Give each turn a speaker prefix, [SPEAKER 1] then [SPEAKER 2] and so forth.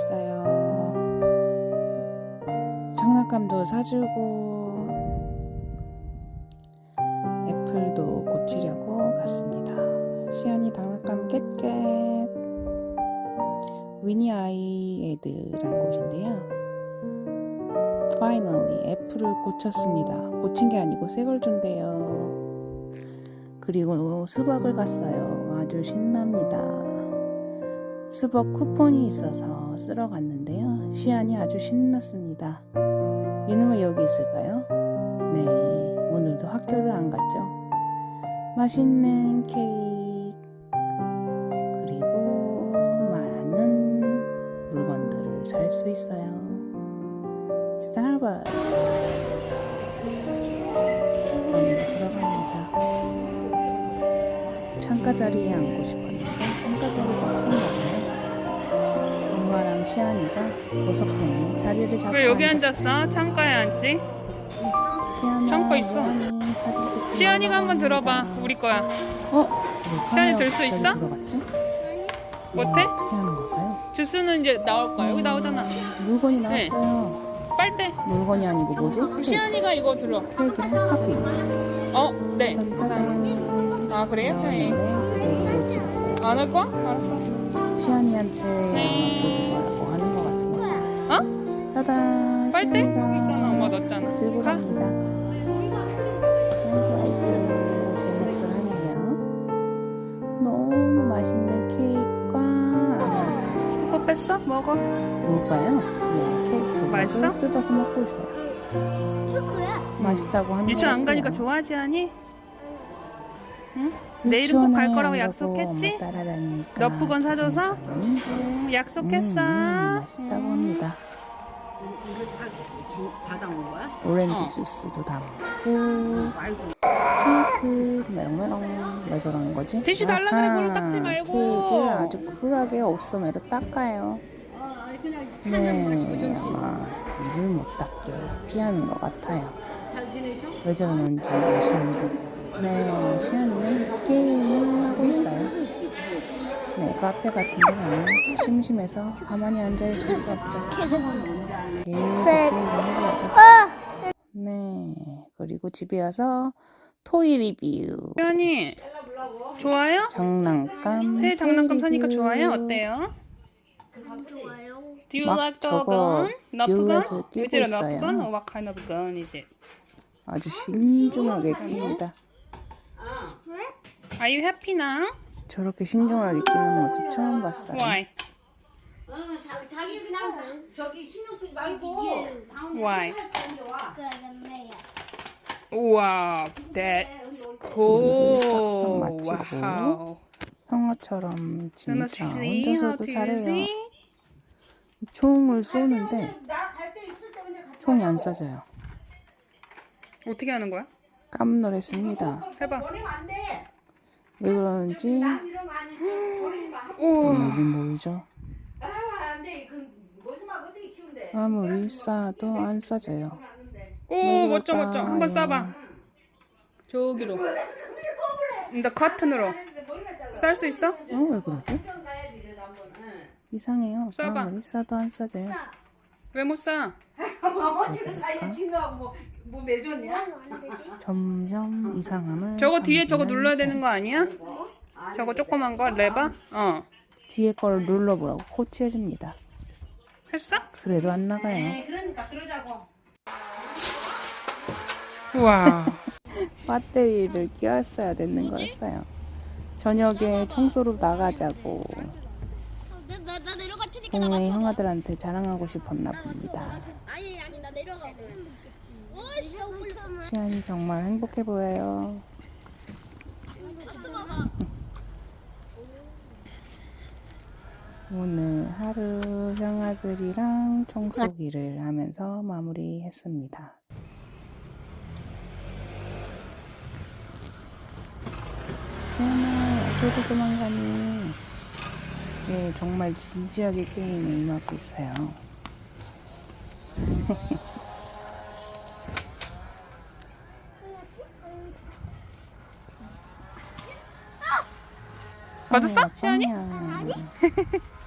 [SPEAKER 1] 갔어요. 장난감도 사주고 애플도 고치려고 갔습니다. 시안이 장난감 깼깼 위니 아이에드란 곳인데요. Finally 애플을 고쳤습니다. 고친 게 아니고 새 걸 준대요. 그리고 수박을 갔어요. 아주 신납니다. 수박 쿠폰이 있어서 쓰러 갔는데요. 시안이 아주 신났습니다. 왜 여기 있을까요? 네, 오늘도 학교를 안 갔죠. 맛있는 케이크 그리고 많은 물건들을 살 수 있어요. 스타벅스 오늘 들어갑니다. 창가 자리에 앉고 싶었는데 창가 자리가 없었나 봐요. 시안이가 보석탱이 자리를 잡고
[SPEAKER 2] 왜 여기.
[SPEAKER 1] 앉았어?
[SPEAKER 2] 창가에 앉지?
[SPEAKER 1] 시안아,
[SPEAKER 2] 창고 있어.
[SPEAKER 1] 시안이
[SPEAKER 2] 시안이가 한번 들어봐. 우리 거야.
[SPEAKER 1] 어?
[SPEAKER 2] 시안이 들수 있어?
[SPEAKER 1] 들어갔지?
[SPEAKER 2] 못해?
[SPEAKER 1] 어떻게 하는 걸까요?
[SPEAKER 2] 주스는 이제 나올 거야. 여기 나오잖아.
[SPEAKER 1] 물건이
[SPEAKER 2] 네.
[SPEAKER 1] 나왔어요.
[SPEAKER 2] 빨대.
[SPEAKER 1] 물건이 아니고 뭐지? 케이크.
[SPEAKER 2] 시안이가 이거 들어.
[SPEAKER 1] 케이크랑 커피.
[SPEAKER 2] 어, 네. 감사합니다. 아 그래요? 네.
[SPEAKER 1] 제대로 못 찍었어요.
[SPEAKER 2] 안할 거야? 알았어.
[SPEAKER 1] 시안이한테
[SPEAKER 2] 네. 어?
[SPEAKER 1] 따단.
[SPEAKER 2] 빨대? 여기 있잖아. 엄마 넣었잖아.
[SPEAKER 1] 들고
[SPEAKER 2] 가.
[SPEAKER 1] 갑니다. 아이고 아이고 제 몫을 하네요. 너무 맛있는 케이크와.
[SPEAKER 2] 이거 뺐어? 먹어.
[SPEAKER 1] 뭘까요? 네, 케이크
[SPEAKER 2] 맛있어?
[SPEAKER 1] 뜯어서 먹고 있어요. 맛있다고 하는
[SPEAKER 2] 유치원
[SPEAKER 1] 안것
[SPEAKER 2] 가니까
[SPEAKER 1] 같아요.
[SPEAKER 2] 좋아 시안이? 응? 내일은 꼭 갈 거라고 약속했지?
[SPEAKER 1] 따라다니까
[SPEAKER 2] 너프건 사줘서?
[SPEAKER 1] 조심히
[SPEAKER 2] 음, 약속했어.
[SPEAKER 1] 음, 음, 맛있다고
[SPEAKER 2] 음.
[SPEAKER 1] 합니다.
[SPEAKER 3] 거야?
[SPEAKER 1] 오렌지
[SPEAKER 2] 어.
[SPEAKER 1] 주스도 다 먹고 케이크 메롱메롱 왜 저러는 거지?
[SPEAKER 2] 티슈 달라 그래, 그걸로 닦지 말고.
[SPEAKER 1] 케이크를 아주 쿨하게 옵소매로 닦아요. 네, 아마 입을 못 닦게 피하는 것 같아요.
[SPEAKER 3] 잘 지내셔?
[SPEAKER 1] 왜 저러는지 아시는 분? 네, 시안이는 게임을 하고 있어요. 네, 카페 같은 데 가면 심심해서 가만히 앉아 있을 수 없죠. 계속 게임을 해줘야죠. 네, 그리고 집에 와서 토이 리뷰.
[SPEAKER 2] 시안이 좋아요?
[SPEAKER 1] 장난감.
[SPEAKER 2] 새 장난감
[SPEAKER 1] 토이
[SPEAKER 2] 사니까
[SPEAKER 1] 리뷰.
[SPEAKER 2] 좋아요? 어때요? Do you
[SPEAKER 1] 막
[SPEAKER 2] like the
[SPEAKER 1] 저거
[SPEAKER 2] gun? Gun?
[SPEAKER 1] 뷰렛을 끼고
[SPEAKER 2] Is it a
[SPEAKER 1] 있어요.
[SPEAKER 2] Or what kind of gun is it?
[SPEAKER 1] 아주 신중하게 낍니다.
[SPEAKER 2] Are you happy now?
[SPEAKER 1] 저렇게 신중하게 끼는 모습 처음 봤어요.
[SPEAKER 2] Why?
[SPEAKER 3] 어, 자, 자기 그냥 저기 신경 쓰지 말고
[SPEAKER 2] Why? Wow, that's cool.
[SPEAKER 1] 맞추고.
[SPEAKER 2] Wow.
[SPEAKER 1] 형아처럼 진짜
[SPEAKER 2] see how
[SPEAKER 1] 혼자서도
[SPEAKER 2] to
[SPEAKER 1] 잘해요.
[SPEAKER 2] use it?
[SPEAKER 1] 총을 쏘는데 총이 안 쏴져요.
[SPEAKER 2] 어떻게 하는 거야?
[SPEAKER 1] 깜놀했습니다.
[SPEAKER 2] 해봐.
[SPEAKER 1] 왜 그러는지.
[SPEAKER 3] 아. 그 어떻게 키운대?
[SPEAKER 1] 아무리 쏴도 안 쏴져요.
[SPEAKER 2] 오, 멋져? 멋져. 한번 쏴봐. 저기로. 나 커튼으로. 쌀 수 있어?
[SPEAKER 1] 어, 왜 그러지? 이상해요.
[SPEAKER 2] 쏴봐.
[SPEAKER 1] 아무리 쏴도 안 쏴져요.
[SPEAKER 2] 왜못 쏴?
[SPEAKER 3] 어머니를 사이에 친다고 뭐, 뭐 매줬냐?
[SPEAKER 1] 점점 이상함을
[SPEAKER 2] 저거 뒤에 저거 눌러야. 되는 거 아니야? 저거 조그만 거 레버? 어.
[SPEAKER 1] 뒤에 걸 눌러보라고 코치해줍니다.
[SPEAKER 2] 했어?
[SPEAKER 1] 그래도 안 나가요.
[SPEAKER 3] 네, 그러니까 그러자고.
[SPEAKER 2] 우와.
[SPEAKER 1] 배터리를 끼웠어야 되는 거였어요. 저녁에 청소로 나가자고
[SPEAKER 4] 나, 나, 나 내려갈 테니까 나
[SPEAKER 1] 동네
[SPEAKER 4] 맞춰.
[SPEAKER 1] 형아들한테 자랑하고 싶었나 봅니다.
[SPEAKER 4] 어,
[SPEAKER 1] 시안이 정말 행복해 보여요. 오늘 하루 형아들이랑 청소기를 하면서 마무리했습니다. 시안아, 어디로 도망가니? 예, 정말 진지하게 게임에 임하고 있어요.
[SPEAKER 2] 맞았어?
[SPEAKER 1] 아니야,
[SPEAKER 2] 시안이?
[SPEAKER 1] 아니야.